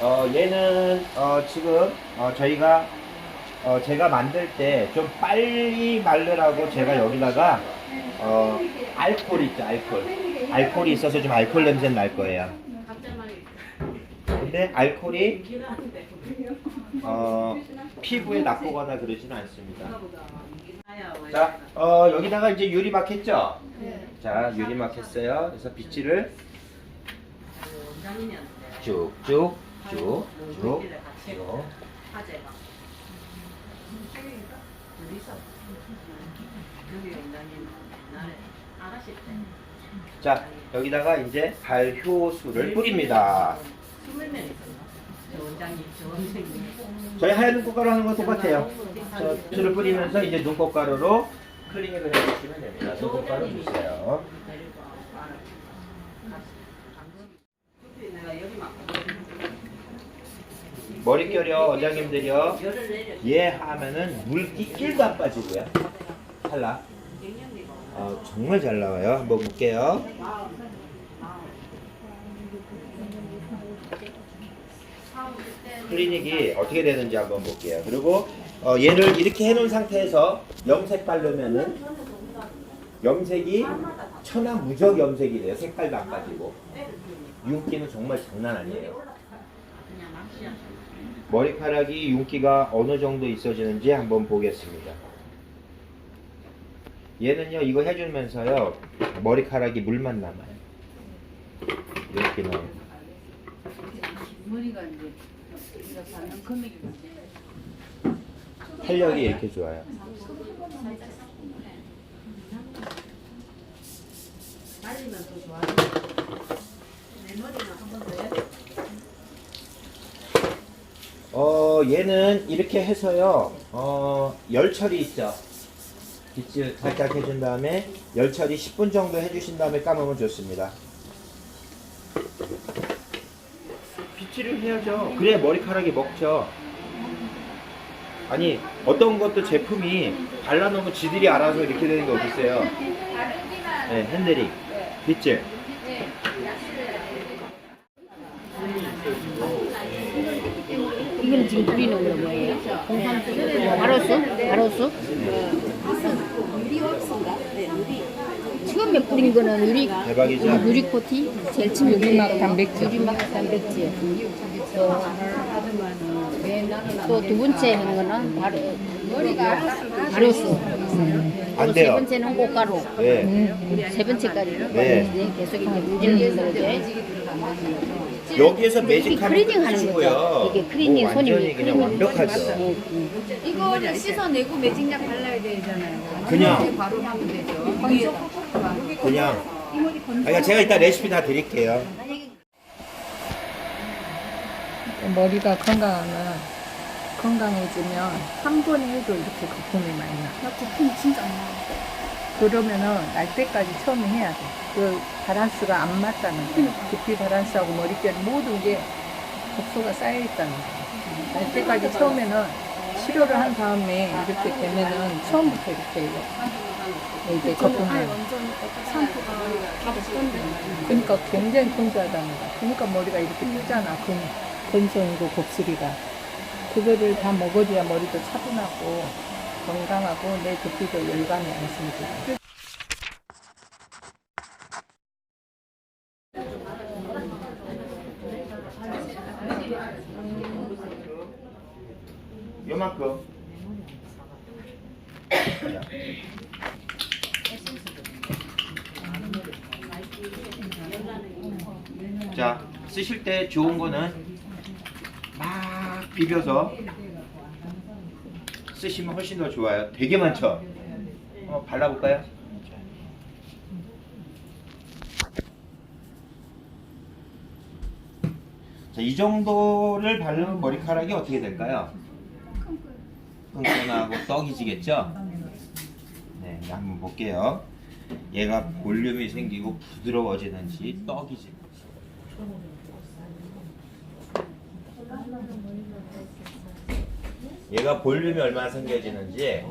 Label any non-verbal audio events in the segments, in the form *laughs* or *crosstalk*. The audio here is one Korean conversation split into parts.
어, 얘는 어, 지금 어, 저희가 어, 제가 만들 때 좀 빨리 말르라고 제가 여기다가 어, 알코올 있죠 알코올 알코올이 있어서 좀 알코올 냄새 날 거예요 근데 알코올이 어, 피부에 나쁘거나 그러지는 않습니다 자 어, 여기다가 이제 유리막 했죠 자 유리막 했어요 그래서 빗질을 쭉 쭉 쭉, 쭉, 쭉. 자, 여기다가 이제 발효수를 뿌립니다. 저희 하얀 눈꽃가루 하는 거 똑같아요. 저 수를 뿌리면서 이제 눈꽃가루로 클리닉을 해주시면 됩니다. 눈꽃가루 주세요. 머릿결이요, 원장님들이요. 얘 하면은 물기 1도 안 빠지고요. 탈락. 어, 정말 잘 나와요. 한번 볼게요. 클리닉이 어떻게 되는지 한번 볼게요. 그리고 어, 얘를 이렇게 해놓은 상태에서 염색 바르면은 염색이 천한 무적 염색이 돼요. 색깔도 안 빠지고. 윤기는 정말 장난 아니에요. 머리카락이 윤기가 어느 정도 있어지는지 한번 보겠습니다. 얘는요, 이거 해주면서요, 머리카락이 물만 남아요. 나와요. 머리가 이제 우리가 받는 금액이 탄력이 이렇게 좋아요. 어, 얘는 이렇게 해서요, 어, 열 처리 있죠. 빗질 살짝 해준 다음에 열 처리 10분 정도 해주신 다음에 감으면 좋습니다. 빗질을 해야죠. 그래야 머리카락이 먹죠. 아니 어떤 것도 제품이 발라놓으면 지들이 알아서 이렇게 되는 게 어딨어요. 네, 핸들링, 빗질. 이거는 지금 뿌리는 거 뭐예요? 가로수? 가로수? 처음에 뿌린 거는 유리 대박이죠? 유리 코티 제일 처음 유리막 단백질 유리막 단백질 또 두 번째 한 거는 바로 가로수 안세 돼요. 번째는 꽃가루 네. 세 번째까지 네. 계속 이제 문질문질 이제 여기에서 매직하는 크리닝 하는 거죠. 이게 크리닝 뭐 손님이 완전히 그냥 완벽하죠. 네, 네. 이거를 씻어내고 매직약 발라야 되잖아요. 그냥. 바로 하면 되죠. 그냥. 아, 제가 이따 레시피 다 드릴게요. 머리가 건강하면 건강해지면 한 번에 해도 이렇게 거품이 많이 나. 나 거품 진짜 안 나. 그러면은 날 때까지 처음에 해야 돼. 그 바란스가 안 맞다는 거야. 두피 바란스하고 머릿결 모든 게 독소가 쌓여 있다는 거야. 날 때까지 처음에는 치료를 한 다음에 이렇게 되면은 처음부터 이렇게 이제 샴푸가 다 먹던데. 그러니까 굉장히 건조하다는 거야. 그러니까 머리가 이렇게 뜨잖아. 건, 건성이고 곱슬이가. 그거를 다 먹어줘야 머리도 차분하고 건강하고 내 두피도 열감이 안 생기고. 요만큼. 자, 쓰실 때 좋은 거는 막 비벼서 쓰시면 훨씬 더 좋아요. 되게 많죠? 어, 발라볼까요? 자, 이 정도를 바르면 머리카락이 어떻게 될까요? 끈끈하고 떡이지겠죠? 네, 한번 볼게요. 얘가 볼륨이 생기고 부드러워지는지 떡이지. 얘가 볼륨이 얼마나 생겨지는지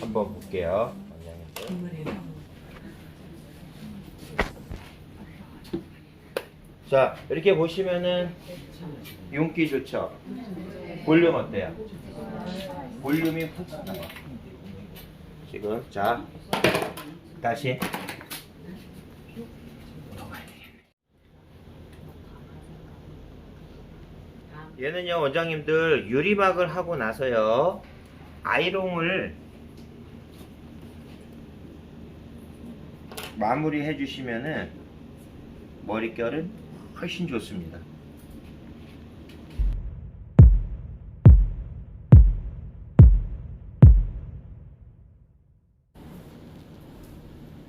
한번 볼게요. 자 이렇게 보시면은 윤기 좋죠. 볼륨 어때요? 볼륨이 훅 나와. 지금 자 다시 얘는요 원장님들 유리막을 하고 나서요 아이롱을 마무리 해주시면은 머릿결은 훨씬 좋습니다.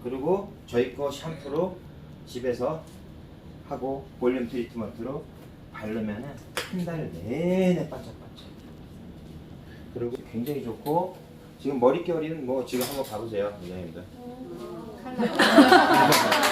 그리고 저희 거 샴푸로 집에서 하고 볼륨 트리트먼트로 바르면은 한달 내내 반짝반짝. 그리고 굉장히 좋고 지금 머릿결이는 뭐 지금 한번 봐보세요, 원장님들. *laughs*